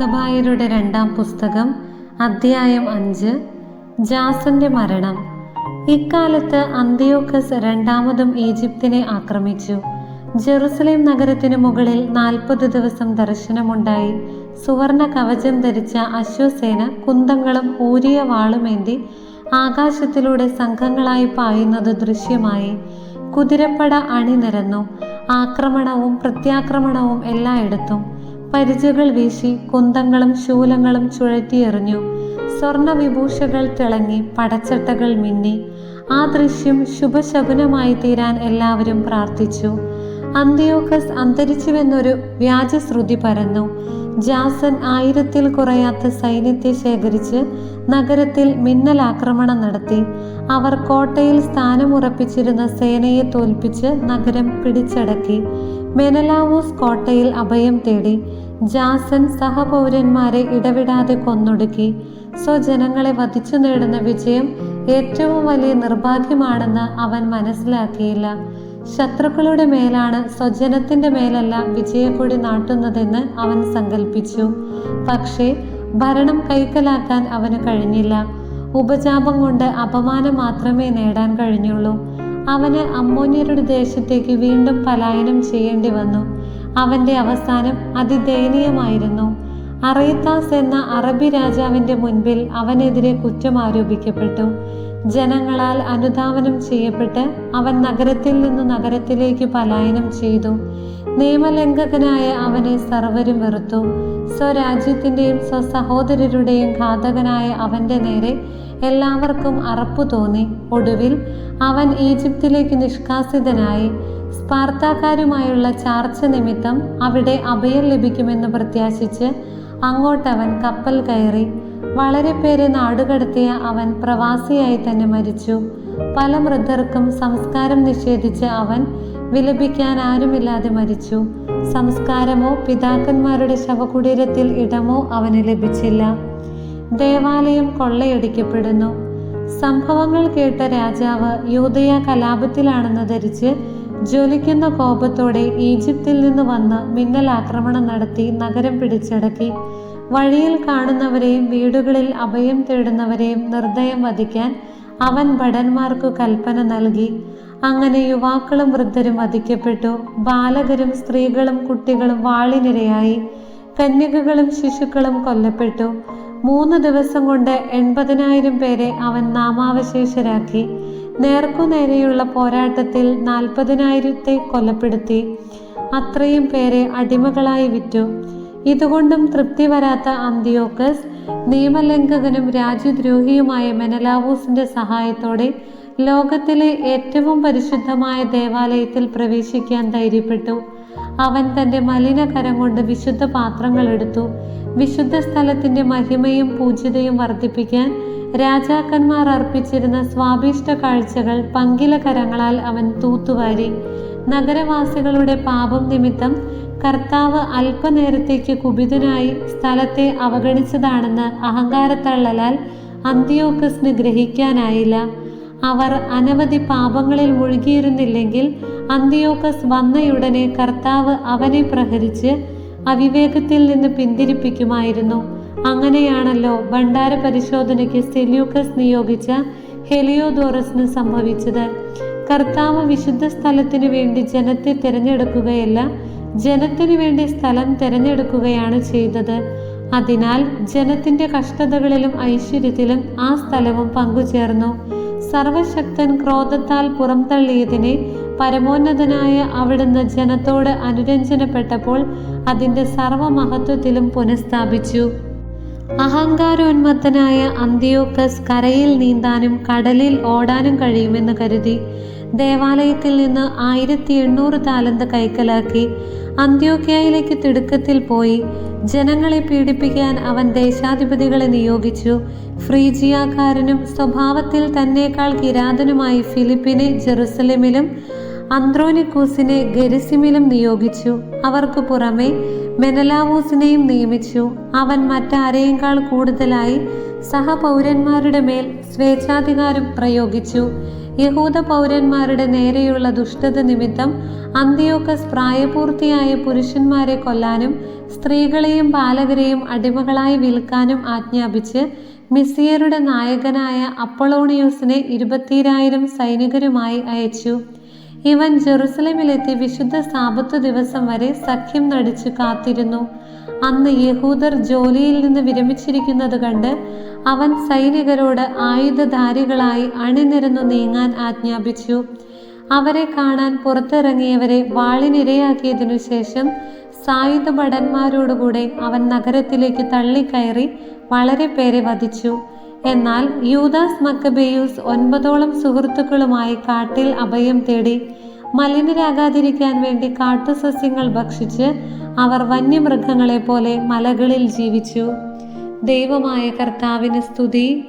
മക്കബായരുടെ രണ്ടാം പുസ്തകം അധ്യായം അഞ്ച് ജാസന്റെ മരണം. ഇക്കാലത്ത് അന്തിയോക്കസ് രണ്ടാമതും ഈജിപ്തിനെ ആക്രമിച്ചു. ജെറുസലേം നഗരത്തിനു മുകളിൽ നാൽപ്പത് ദിവസം ദർശനമുണ്ടായി. സുവർണ കവചം ധരിച്ച അശ്വസേന കുന്തങ്ങളും ഊരിയ വാളുമേന്തി ആകാശത്തിലൂടെ സംഘങ്ങളായി പായുന്നത് ദൃശ്യമായി. കുതിരപ്പട അണിനിരന്നു. ആക്രമണവും പ്രത്യാക്രമണവും എല്ലായിടത്തും. പരിചകൾ വീശി കുന്തങ്ങളും ശൂലങ്ങളും ചുഴറ്റിയെറിഞ്ഞു സ്വർണ വിഭൂഷകൾ തിളങ്ങി പടച്ചട്ടകൾ മിന്നി. ആ ദൃശ്യം ശുഭശകുനമായി തീരാൻ എല്ലാവരും പ്രാർത്ഥിച്ചു. അന്തിയോക്കസ് അന്തരിച്ചുവെന്നൊരു വ്യാജശ്രുതി പരന്നു. ജാസൻ ആയിരത്തിൽ കുറയാത്ത സൈന്യത്തെ ശേഖരിച്ച് നഗരത്തിൽ മിന്നലാക്രമണം നടത്തി. അവർ കോട്ടയിൽ സ്ഥാനമുറപ്പിച്ചിരുന്ന സേനയെ തോൽപ്പിച്ച് നഗരം പിടിച്ചടക്കി. മെനലാവൂസ് കോട്ടയിൽ അഭയം തേടി ജാസൻ സഹപൗരന്മാരെ ഇടവിടാതെ കൊന്നൊടുക്കി. സ്വജനങ്ങളെ വധിച്ചു നേടുന്ന വിജയം ഏറ്റവും വലിയ നിർഭാഗ്യമാണെന്ന് അവൻ മനസ്സിലാക്കിയില്ല. ശത്രുക്കളുടെ മേലാണ് സ്വജനത്തിന്റെ മേലല്ല വിജയക്കൊടി നാട്ടുന്നതെന്ന് അവൻ സങ്കല്പിച്ചു പക്ഷേ ഭരണം കൈക്കലാക്കാൻ അവന് കഴിഞ്ഞില്ല. ഉപജാപം കൊണ്ട് അപമാനം മാത്രമേ നേടാൻ കഴിഞ്ഞുള്ളൂ. അവന് അമ്മോന്യരുടെ ദേശത്തേക്ക് വീണ്ടും പലായനം ചെയ്യേണ്ടി വന്നു. അവന്റെ അവസാനം അതിദയനീയമായിരുന്നു. അറേത്താസ് എന്ന അറബി രാജാവിന്റെ മുൻപിൽ അവനെതിരെ കുറ്റം ആരോപിക്കപ്പെട്ടു. ജനങ്ങളാൽ അനുധാവനം ചെയ്യപ്പെട്ട് അവൻ നഗരത്തിൽ നിന്ന് നഗരത്തിലേക്ക് പലായനം ചെയ്തു. നിയമലംഘകനായ അവനെ സർവരും വെറുത്തു. സ്വരാജ്യത്തിന്റെയും സ്വസഹോദരരുടെയും ഘാതകനായ അവന്റെ നേരെ എല്ലാവർക്കും അറപ്പു തോന്നി. ഒടുവിൽ അവൻ ഈജിപ്തിലേക്ക് നിഷ്കാസിതനായി. സ്പാർത്താക്കാരുമായുള്ള ചാർച്ച നിമിത്തം അവിടെ അഭയം ലഭിക്കുമെന്ന് പ്രത്യാശിച്ച് അങ്ങോട്ടവൻ കപ്പൽ കയറി. വളരെ പേരെ നാടുകടത്തിയ അവൻ പ്രവാസിയായി തന്നെ മരിച്ചു. പല വൃദ്ധർക്കും സംസ്കാരം നിഷേധിച്ച അവൻ വിലപിക്കാൻ ആരുമില്ലാതെ മരിച്ചു. സംസ്കാരമോ പിതാക്കന്മാരുടെ ശവകുടീരത്തിൽ ഇടമോ അവന് ലഭിച്ചില്ല. ദേവാലയം കൊള്ളയടിക്കപ്പെടുന്നു. സംഭവങ്ങൾ കേട്ട രാജാവ് യൂതയ കലാപത്തിലാണെന്ന് ധരിച്ച് ജ്വലിക്കുന്ന കോപത്തോടെ ഈജിപ്തിൽ നിന്ന് വന്ന് മിന്നലാക്രമണം നടത്തി നഗരം പിടിച്ചടക്കി. വഴിയിൽ കാണുന്നവരെയും വീടുകളിൽ അഭയം തേടുന്നവരെയും നിർദ്ദയം വധിക്കാൻ അവൻ ഭടന്മാർക്കു കൽപ്പന നൽകി. അങ്ങനെ യുവാക്കളും വൃദ്ധരും വധിക്കപ്പെട്ടു. ബാലകരും സ്ത്രീകളും കുട്ടികളും വാളിനിരയായി. കന്യകകളും ശിശുക്കളും കൊല്ലപ്പെട്ടു. മൂന്ന് ദിവസം കൊണ്ട് എൺപതിനായിരം പേരെ അവൻ നാമാവശേഷരാക്കി. നേർക്കുനേരെയുള്ള പോരാട്ടത്തിൽ നാൽപ്പതിനായിരത്തെ കൊലപ്പെടുത്തി. അത്രയും പേരെ അടിമകളായി വിറ്റു. ഇതുകൊണ്ടും തൃപ്തി വരാത്ത അന്തിയോക്കസ് നിയമലംഘകനും രാജ്യദ്രോഹിയുമായ മെനലാവൂസിന്റെ സഹായത്തോടെ ലോകത്തിലെ ഏറ്റവും പരിശുദ്ധമായ ദേവാലയത്തിൽ പ്രവേശിക്കാൻ ധൈര്യപ്പെട്ടു. അവൻ തന്റെ മലിന കരം കൊണ്ട് വിശുദ്ധ പാത്രങ്ങൾ എടുത്തു. വിശുദ്ധ സ്ഥലത്തിന്റെ മഹിമയും പൂജ്യതയും വർദ്ധിപ്പിക്കാൻ രാജാക്കന്മാർ അർപ്പിച്ചിരുന്ന സ്വാഭിഷ്ട കാഴ്ചകൾ പങ്കില കരങ്ങളാൽ അവൻ തൂത്തുവാരി. നഗരവാസികളുടെ പാപം നിമിത്തം കർത്താവ് അല്പനേരത്തേക്ക് കുപിതനായി സ്ഥലത്തെ അവഗണിച്ചതാണെന്ന് അഹങ്കാരത്തള്ളലാൽ അന്തിയോക്കസിന് ഗ്രഹിക്കാനായില്ല. അവർ അനവധി പാപങ്ങളിൽ മുഴുകിയിരുന്നില്ലെങ്കിൽ അന്തിയോക്കസ് വന്നയുടനെ കർത്താവ് അവനെ പ്രഹരിച്ച് അവിവേകത്തിൽ നിന്ന് പിന്തിരിപ്പിക്കുമായിരുന്നു. അങ്ങനെയാണല്ലോ ഭണ്ഡാര പരിശോധനയ്ക്ക് സെല്യൂക്കസ് നിയോഗിച്ച ഹെലിയോദോറസിന് സംഭവിച്ചത്. കർത്താവ് വിശുദ്ധ സ്ഥലത്തിനു വേണ്ടി ജനത്തെ തിരഞ്ഞെടുക്കുകയല്ല ജനത്തിനു വേണ്ടി സ്ഥലം തിരഞ്ഞെടുക്കുകയാണ് ചെയ്തത്. അതിനാൽ ജനത്തിന്റെ കഷ്ടതകളിലും ഐശ്വര്യത്തിലും ആ സ്ഥലവും പങ്കുചേർന്നു. സർവശക്തൻ ക്രോധത്താൽ പുറംതള്ളിയതിനെ പരമോന്നതനായ അവിടുന്ന് ജനത്തോട് അനുരഞ്ജനപ്പെട്ടപ്പോൾ അതിന്റെ സർവമഹത്വത്തിലും പുനഃസ്ഥാപിച്ചു. അഹങ്കാരോന്മത്തനായ അന്തിയോക്കസ് കരയിൽ നീന്താനും കടലിൽ ഓടാനും കഴിയുമെന്ന് കരുതി ദേവാലയത്തിൽ നിന്ന് ആയിരത്തി എണ്ണൂറ് താലന്ത് കൈക്കലാക്കി അന്ത്യോക്യയിലേക്ക് തിടുക്കത്തിൽ പോയി ജനങ്ങളെ പീഡിപ്പിക്കാൻ അവൻ ദേശാധിപതികളെ നിയോഗിച്ചു. ഫ്രീജിയാക്കാരനും സ്വഭാവത്തിൽ തന്നെക്കാൾ കിരാതനുമായി ഫിലിപ്പിനെ ജെറുസലേമിലും അന്ത്രോനിക്കൂസിനെ ഗെരിസിമിലും നിയോഗിച്ചു. അവർക്ക് പുറമെ മെനലാവൂസിനെയും നിയമിച്ചു. അവൻ മറ്റാരെയേക്കാൾ കൂടുതലായി സഹപൗരന്മാരുടെ മേൽ സ്വേച്ഛാധികാരം പ്രയോഗിച്ചു. യഹൂദ പൗരന്മാരുടെ നേരെയുള്ള ദുഷ്ടത നിമിത്തം അന്തിയോക്കസ് പ്രായപൂർത്തിയായ പുരുഷന്മാരെ കൊല്ലാനും സ്ത്രീകളെയും ബാലകരെയും അടിമകളായി വിൽക്കാനും ആജ്ഞാപിച്ച് മിസിയരുടെ നായകനായ അപ്പളോണിയൂസിനെ ഇരുപത്തിരായിരം സൈനികരുമായി അയച്ചു. ഇവൻ ജെറുസലേമിലെത്തി വിശുദ്ധ സാപത്ത് ദിവസം വരെ സഖ്യം നടിച്ചു കാത്തിരുന്നു. അന്ന് യഹൂദർ ജോലിയിൽ നിന്ന് വിരമിച്ചിരിക്കുന്നത് കണ്ട് അവൻ സൈനികരോട് ആയുധധാരികളായി അണിനിരന്നു നീങ്ങാൻ ആജ്ഞാപിച്ചു. അവരെ കാണാൻ പുറത്തിറങ്ങിയവരെ വാളിനിരയാക്കിയതിനു ശേഷം സായുധ ഭടന്മാരോടുകൂടെ അവൻ നഗരത്തിലേക്ക് തള്ളിക്കയറി വളരെ പേരെ വധിച്ചു. എന്നാൽ യൂദാസ് മക്കബേയൂസ് ഒൻപതോളം സുഹൃത്തുക്കളുമായി കാട്ടിൽ അഭയം തേടി മലിനരാകാതിരിക്കാൻ വേണ്ടി കാട്ടുസസ്യങ്ങൾ ഭക്ഷിച്ച് അവർ വന്യമൃഗങ്ങളെ പോലെ മലകളിൽ ജീവിച്ചു. ദൈവമായ കർത്താവിന് സ്തുതി.